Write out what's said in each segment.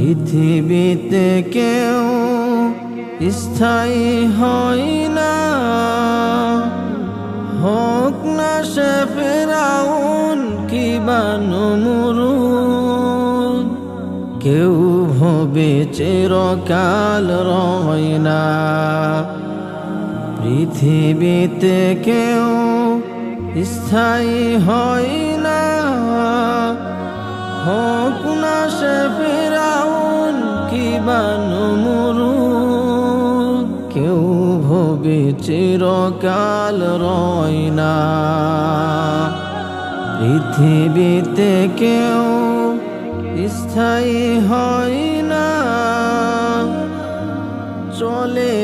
পৃথিবীতে কেউ স্থায়ী হয় না। হবে চিরকাল রয় পৃথিবীতে কেউ স্থায়ী হয় না। হোক না সে ফেরাউন কি বানমরুদ কেউ ভবে চিরকাল রয় না পৃথিবীতে কেউ স্থায়ী হয়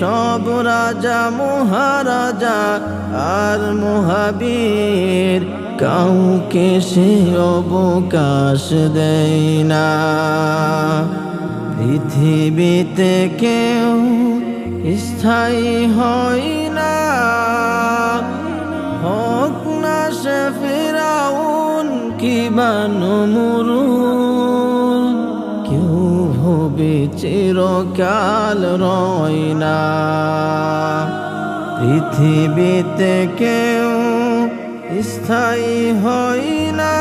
সব রাজা, মহারাজা আর মহাবীর কাউকে সে অবকাশ দেয় না। পৃথিবীতে কেউ স্থায়ী হয় না। হোক না সে ফেরাউন কি বানমরুদ চিরকাল রই না। পৃথিবীতে কেউ স্থায়ী হই না।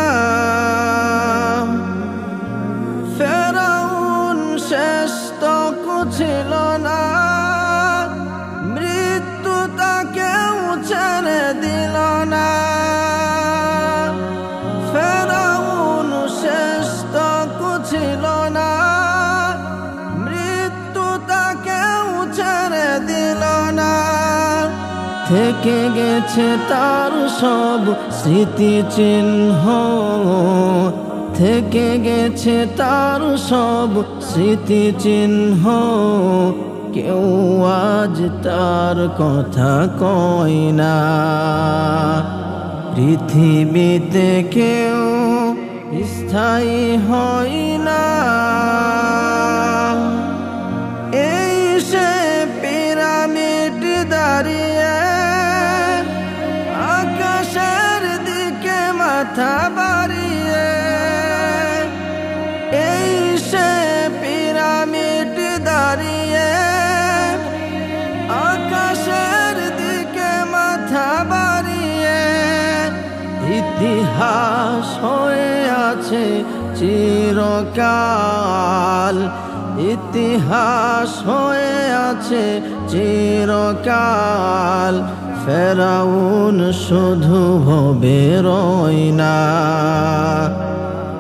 ফেরাউন শেষ তো ছিল না। থেকে গেছে তার সব স্মৃতি চিহ্ন থেকে গেছে তার সব স্মৃতি চিহ্ন কেউ আজ তার কথা কয় না। পৃথিবীতে কেউ স্থায়ী হয় না। ইতিহাস হয়ে আছে চিরকাল। ইতিহাস হয়ে আছে চিরকাল। ফেরাউন শুধু রয় না।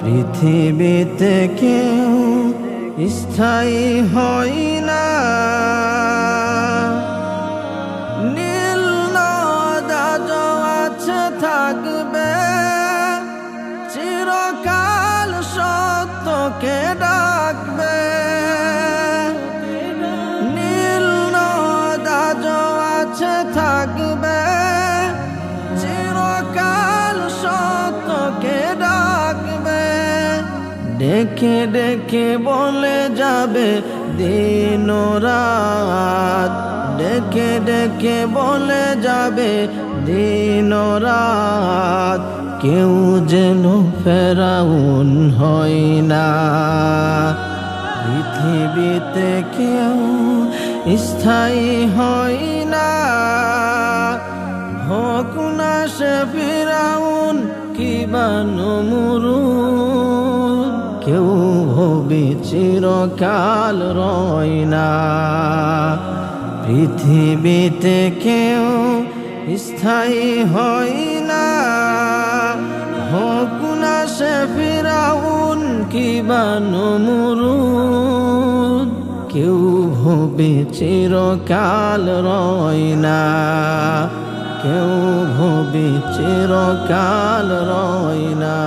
পৃথিবীতে কেউ স্থায়ী হয় না। আছে থাকবে, চিরকাল সত্যকে ডাকবে। ডেকে ডেকে বলে যাবে দিন রাত। ডেকে ডেকে বলে যাবে দিন রাত। কেউ যেন ফেরাউন হয় না। পৃথিবীতে কেউ স্থায়ী হয় কি বানমরুদ কেউ ভবি চিরকাল রয় না। পৃথিবীতে কেউ স্থায়ী হয় না। হোক না সে ফিরাউন কি বানমরুদ কেউ ভবে চিরকাল রয় না। কেউ ভবে চিরকাল রয় না।